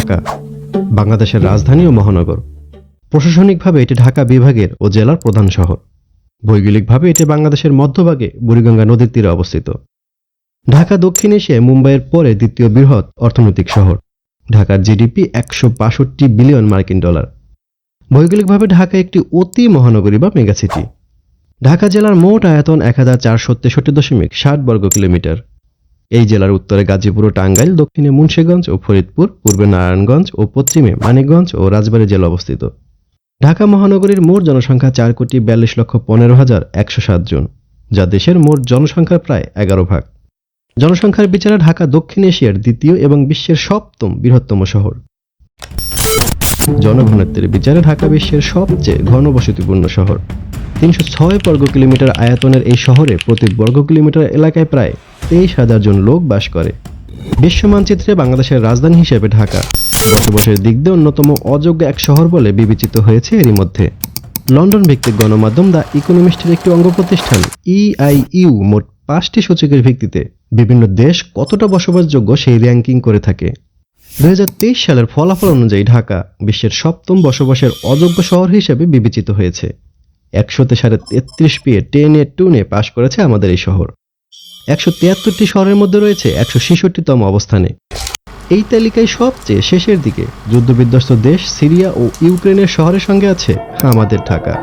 ঢাকা, বাংলাদেশের রাজধানী ও মহানগর। প্রশাসনিকভাবে এটি ঢাকা বিভাগের ও জেলার প্রধান শহর। ভৌগোলিকভাবে এটি বাংলাদেশের মধ্যভাগে বুড়িগঙ্গা নদীর তীরে অবস্থিত। ঢাকা দক্ষিণ এশিয়ায় মুম্বাইয়ের পরে দ্বিতীয় বৃহৎ অর্থনৈতিক শহর। ঢাকার জিডিপি একশো বাষট্টি বিলিয়ন মার্কিন ডলার। ভৌগোলিকভাবে ঢাকা একটি অতি মহানগরী বা মেগাসিটি ঢাকা জেলার মোট আয়তন এক হাজার চারশো তেষট্টি দশমিক ষাট বর্গ কিলোমিটার। এই জেলার উত্তরে গাজীপুর ও টাঙ্গাইল, দক্ষিণে মুন্সীগঞ্জ ও ফরিদপুর, পূর্বে নারায়ণগঞ্জ ও পশ্চিমে মানিকগঞ্জ ও রাজবাড়ী জেলা অবস্থিত। ঢাকা মহানগরীর মোট জনসংখ্যা চার কোটি বিয়াল্লিশ লক্ষ পনেরো হাজার একশো সাত জন, যা দেশের মোট জনসংখ্যার প্রায় এগারো ভাগ। জনসংখ্যার বিচারে ঢাকা দক্ষিণ এশিয়ার দ্বিতীয় এবং বিশ্বের সপ্তম বৃহত্তম শহর। জনঘনত্বের বিচারে ঢাকা বিশ্বের সবচেয়ে ঘনবসতিপূর্ণ শহর। তিনশো ছয় বর্গ কিলোমিটার আয়তনের এই শহরে প্রতি বর্গ কিলোমিটার এলাকায় প্রায় তেইশ হাজার জন লোক বাস করে। বিশ্ব মানচিত্রে বাংলাদেশের রাজধানী হিসেবে ঢাকা। বসবাসের দিক দিয়ে অন্যতম অযোগ্য এক শহর বলে বিবেচিত হয়েছে এরই মধ্যে। লন্ডন ভিত্তিক গণমাধ্যম দ্য ইকোনমিস্টের একটি অঙ্গ প্রতিষ্ঠান ইআইইউ মোট পাঁচটি সূচকের ভিত্তিতে বিভিন্ন দেশ কতটা বসবাসযোগ্য সেই র্যাঙ্কিং করে থাকে। দু হাজার তেইশ সালের ফলাফল অনুযায়ী ঢাকা বিশ্বের সপ্তম বসবাসের অযোগ্য শহর হিসেবে বিবেচিত হয়েছে। একশোতে সাড়ে তেত্রিশ পেয়ে টেনে টুনে পাশ করেছে আমাদের এই শহর। একশো তিয়াত্তরটি শহরের মধ্যে রয়েছে একশো ছেষট্টিতম অবস্থানে। এই তালিকায় সবচেয়ে শেষের দিকে যুদ্ধবিধ্বস্ত দেশ সিরিয়া ও ইউক্রেনের শহরের সঙ্গে আছে আমাদের ঢাকা।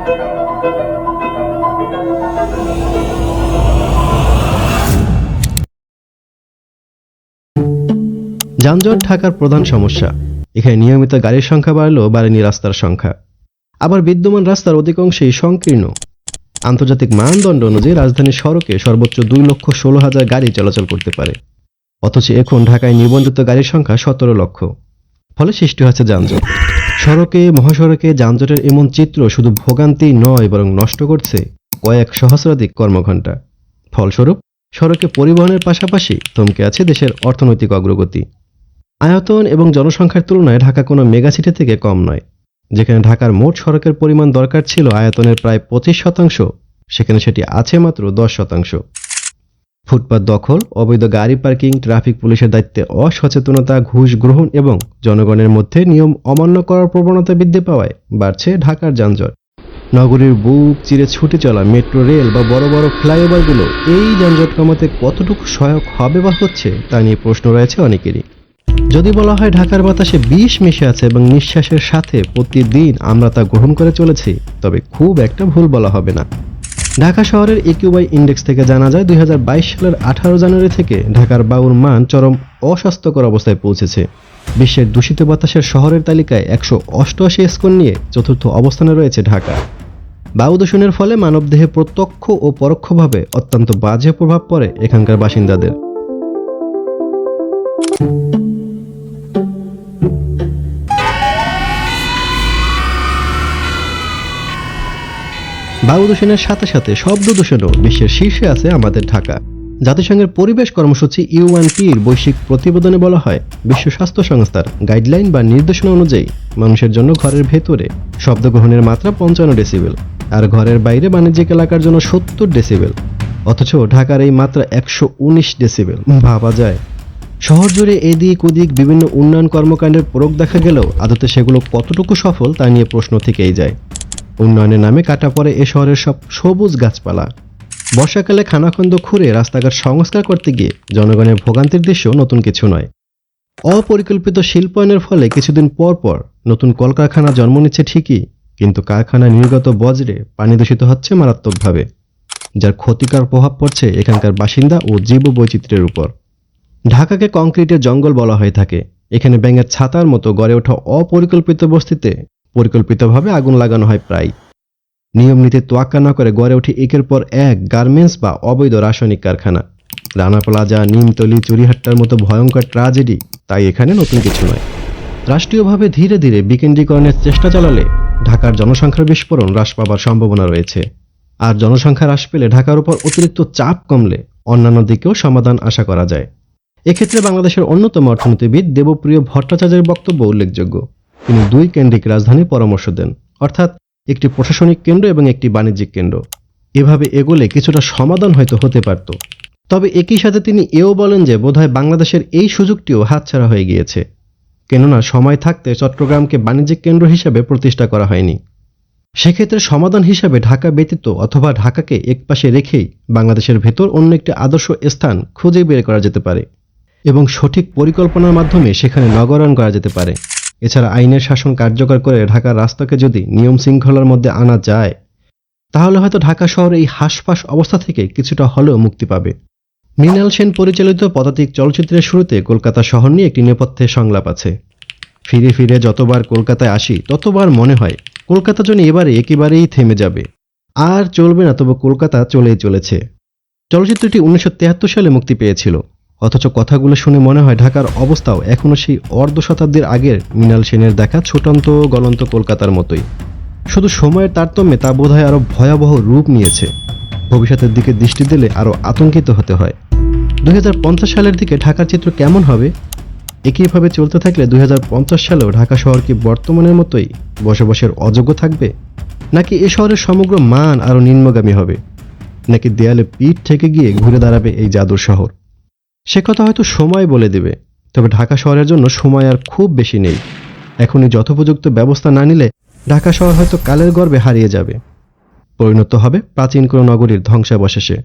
যানজট ঢাকার প্রধান সমস্যা। এখানে নিয়মিত গাড়ির সংখ্যা বাড়লেও বাড়েনি রাস্তার সংখ্যা। আবার বিদ্যমান রাস্তার অধিকাংশই সংকীর্ণ। আন্তর্জাতিক মানদণ্ড অনুযায়ী রাজধানীর সড়কে সর্বোচ্চ দুই লক্ষ ষোলো হাজার গাড়ি চলাচল করতে পারে। অথচ এখন ঢাকায় নিবন্ধিত গাড়ির সংখ্যা সতেরো লক্ষ। ফলে সৃষ্টি হচ্ছে যানজট। সড়কে, মহাসড়কে যানজটের এমন চিত্র শুধু ভোগান্তি নয়, বরং নষ্ট করছে কয়েক সহস্রাধিক কর্মঘণ্টা। ফলস্বরূপ, সড়কে পরিবহনের পাশাপাশি থমকে আছে দেশের অর্থনৈতিক অগ্রগতি। আয়তন এবং জনসংখ্যার তুলনায় ঢাকা কোনো মেগাসিটি থেকে কম নয়। যেখানে ঢাকার মোট সড়কের পরিমাণ দরকার ছিল আয়তনের প্রায় পঁচিশ শতাংশ, সেখানে সেটি আছে মাত্র দশ শতাংশ। ফুটপাত দখল, অবৈধ গাড়ি পার্কিং, ট্রাফিক পুলিশের দায়িত্বে অসচেতনতা, ঘুষ গ্রহণ এবং জনগণের মধ্যে নিয়ম অমান্য করার প্রবণতা বৃদ্ধি পাওয়ায় বাড়ছে ঢাকার যানজট। নগরীর বুক চিরে ছুটে চলা মেট্রো, রেল বা বড় বড় ফ্লাইওভারগুলো এই যানজট কমাতে কতটুকু সহায়ক হবে বা হচ্ছে তা নিয়ে প্রশ্ন রয়েছে অনেকেরই। যদি বলা হয় ঢাকার বাতাসে বিষ মিশে আছে এবং নিঃশ্বাসের সাথে প্রতিদিন আমরা তা গ্রহণ করে চলেছি, তবে খুব একটা ভুল বলা হবে না। ঢাকা শহরের একিউআই ইন্ডেক্স থেকে জানা যায়, দুই হাজার বাইশ সালের আঠারো জানুয়ারি থেকে ঢাকার বায়ুর মান চরম অস্বাস্থ্যকর অবস্থায় পৌঁছেছে। বিশ্বের দূষিত বাতাসের শহরের তালিকায় একশো অষ্টআশি স্কোর নিয়ে চতুর্থ অবস্থানে রয়েছে ঢাকা। বায়ু দূষণের ফলে মানবদেহে প্রত্যক্ষ ও পরোক্ষভাবে অত্যন্ত বাজে প্রভাব পড়ে এখানকার বাসিন্দাদের। বায়ু দূষণের সাথে সাথে শব্দ দূষণও বিশ্বের শীর্ষে আছে আমাদের ঢাকা। জাতিসংঘের পরিবেশ কর্মসূচি ইউএনপির বৈশ্বিক প্রতিবেদনে বলা হয়, বিশ্ব স্বাস্থ্য সংস্থার গাইডলাইন বা নির্দেশনা অনুযায়ী মানুষের জন্য ঘরের ভেতরে শব্দ গ্রহণের মাত্রা পঞ্চান্ন ডেসিবেল আর ঘরের বাইরে বাণিজ্যিক এলাকার জন্য সত্তর ডেসিবেল। অথচ ঢাকার এই মাত্রা একশো উনিশ ডেসিবেল। ভাবা যায়। শহর জুড়ে এদিক ওদিক বিভিন্ন উন্নয়ন কর্মকাণ্ডের প্রয়োগ দেখা গেলেও আদতে সেগুলো কতটুকু সফল তা নিয়ে প্রশ্ন থেকেই যায়। উন্নয়নের নামে কাটা পড়ে এ শহরের সব সবুজ গাছপালা। বর্ষাকালে খানাখন্দ খুঁড়ে রাস্তাঘাট সংস্কার করতে গিয়ে জনগণের ভোগান্তির দৃশ্য নতুন কিছু নয়। অপরিকল্পিত শিল্পায়নের ফলে কিছুদিন পর পর নতুন কলকারখানা জন্ম নিচ্ছে ঠিকই, কিন্তু কারখানা নির্গত বজ্রে পানি দূষিত হচ্ছে মারাত্মকভাবে, যার ক্ষতিকর প্রভাব পড়ছে এখানকার বাসিন্দা ও জীব বৈচিত্র্যের উপর। ঢাকাকে কংক্রিটের জঙ্গল বলা হয়ে থাকে, এখানে ব্যাঙের ছাতার মতো গড়ে ওঠা অপরিকল্পিত বস্তিতে পরিকল্পিতভাবে আগুন লাগানো হয় প্রায়। নিয়ম নীতি তোয়াক্কা না করে গড়ে ওঠে একের পর এক গার্মেন্টস বা অবৈধ রাসায়নিক কারখানা। রানা প্লাজা নিমতলি চুরিহাট্টার মতো ভয়ঙ্কর ট্রাজেডি, তাই এখানে নতুন কিছু নয়। রাষ্ট্রীয়ভাবে ধীরে ধীরে বিকেন্দ্রীকরণের চেষ্টা চালালে ঢাকার জনসংখ্যার বিস্ফোরণ হ্রাস পাবার সম্ভাবনা রয়েছে। আর জনসংখ্যা হ্রাস পেলে ঢাকার উপর অতিরিক্ত চাপ কমলে অন্যান্য দিকেও সমাধান আশা করা যায়। এক্ষেত্রে বাংলাদেশের অন্যতম অর্থনীতিবিদ দেবপ্রিয় ভট্টাচার্যের বক্তব্য উল্লেখযোগ্য। তিনি দুই কেন্দ্রিক রাজধানীর পরামর্শ দেন, অর্থাৎ একটি প্রশাসনিক কেন্দ্র এবং একটি বাণিজ্যিক কেন্দ্র। এভাবে এগোলে কিছুটা সমাধান হয়তো হতে পারত। তবে একই সাথে তিনি এও বলেন যে বোধহয় বাংলাদেশের এই সুযোগটিও হাতছাড়া হয়ে গিয়েছে। কেননা সময় থাকতে চট্টগ্রামকে বাণিজ্যিক কেন্দ্র হিসেবে প্রতিষ্ঠা করা হয়নি। সেক্ষেত্রে সমাধান হিসাবে ঢাকা ব্যতীত অথবা ঢাকাকে একপাশে রেখেই বাংলাদেশের ভেতর অন্য একটি আদর্শ স্থান খুঁজে বের করা যেতে পারে এবং সঠিক পরিকল্পনার মাধ্যমে সেখানে নগরায়ণ করা যেতে পারে। এছাড়া আইনের শাসন কার্যকর করে ঢাকার রাস্তাকে যদি নিয়ম শৃঙ্খলার মধ্যে আনা যায়, তাহলে হয়তো ঢাকা শহর এই হাঁসফাঁস অবস্থা থেকে কিছুটা হলেও মুক্তি পাবে। মৃণাল সেন পরিচালিত পদাতিক চলচ্চিত্রের শুরুতে কলকাতা শহর নিয়ে একটি নেপথ্যে সংলাপ আছে। ফিরে ফিরে যতবার কলকাতায় আসি, ততবার মনে হয় কলকাতা যেন এবারে একেবারেই থেমে যাবে। আর চলবে না, তবে কলকাতা চলেই চলেছে। চলচ্চিত্রটি উনিশশো সালে মুক্তি পেয়েছিল। অথচ কথাগুলো শুনে মনে হয় ঢাকার অবস্থাও এখনও সেই অর্ধ শতাব্দীর আগের মৃণাল সেনের দেখা ছোটন্ত গলন্ত কলকাতার মতোই। শুধু সময়ের তারতম্যে তা বোধহয় আরও ভয়াবহ রূপ নিয়েছে। ভবিষ্যতের দিকে দৃষ্টি দিলে আরও আতঙ্কিত হতে হয়। দুই হাজার পঞ্চাশ সালের দিকে ঢাকার চিত্র কেমন হবে? একইভাবে চলতে থাকলে দুই হাজার সালেও ঢাকা শহর কি বর্তমানের মতোই বসবাসের অযোগ্য থাকবে? নাকি এ শহরের সমগ্র মান আরও নিম্নগামী হবে? নাকি দেয়ালে পিঠ থেকে গিয়ে ঘুরে দাঁড়াবে এই জাদুর শহর? সে কথা হয়তো সময় বলে দেবে, তবে ঢাকা শহরের জন্য সময় আর খুব বেশি নেই। এখনই যথোপযুক্ত ব্যবস্থা না নিলে ঢাকা শহর হয়তো কালের গর্বে হারিয়ে যাবে। পরিণত হবে প্রাচীন কোনো নগরীর ধ্বংসাবশেষে।